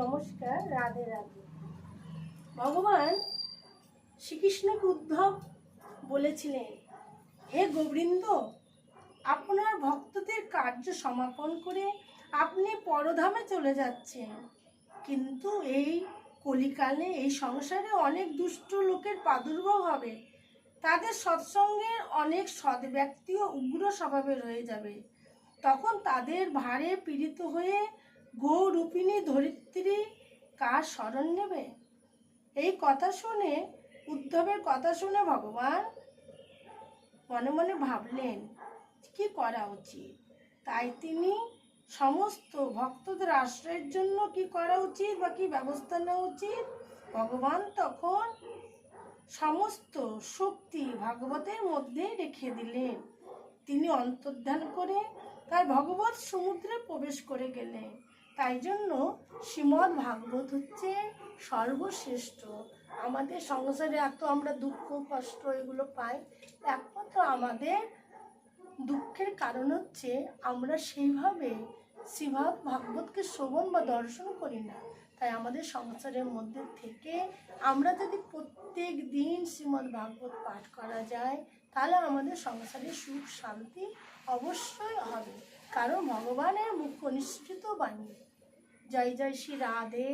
নমস্কার, রাধে রাধে। ভগবান শ্রীকৃষ্ণকে উদ্ধব বলেছিলেন, হে গোবৃন্দ, আপনার ভক্তদের কার্য সমাপন করে আপনি পরধামে চলে যাচ্ছেন। কিন্তু এই কলিকালে, এই সংসারে অনেক দুষ্ট লোকের প্রাদুর্ভাব হবে। তাদের সৎসঙ্গের অনেক সৎ ব্যক্তিও উগ্র স্বভাবে রয়ে যাবে। তখন তাদের ভারে পীড়িত হয়ে গৌরূপিণী ধরিত্রী কার স্মরণ নেবে? এই কথা শুনে, উদ্ধবের কথা শুনে ভগবান মনে মনে ভাবলেন, কি করা উচিত? তাই তিনি সমস্ত ভক্তদের আশ্রয়ের জন্য কি করা উচিত বা কি ব্যবস্থা নেওয়া উচিত? ভগবান তখন সমস্ত শক্তি ভাগবতের মধ্যে রেখে দিলেন। তিনি অন্তর্ধান করে তার ভগবত সমুদ্রে প্রবেশ করে গেলেন। তাই জন্য শ্রীমৎ ভাগবত হচ্ছে সর্বশ্রেষ্ঠ। আমাদের সংসারে এত আমরা দুঃখ, কষ্ট এগুলো পাই, একমাত্র আমাদের দুঃখের কারণ হচ্ছে আমরা সেইভাবে শ্রীভাব ভাগবতকে শ্রবণ বা দর্শন করি না। তাই আমাদের সংসারের মধ্যে থেকে আমরা যদি প্রত্যেক দিন শ্রীমদ্ ভাগবত পাঠ করা যায়, তাহলে আমাদের সংসারে সুখ, শান্তি অবশ্যই হবে। কারণ ভগবানের মুখ নিঃসৃত বাণী। জয় জয় শ্রী রাধে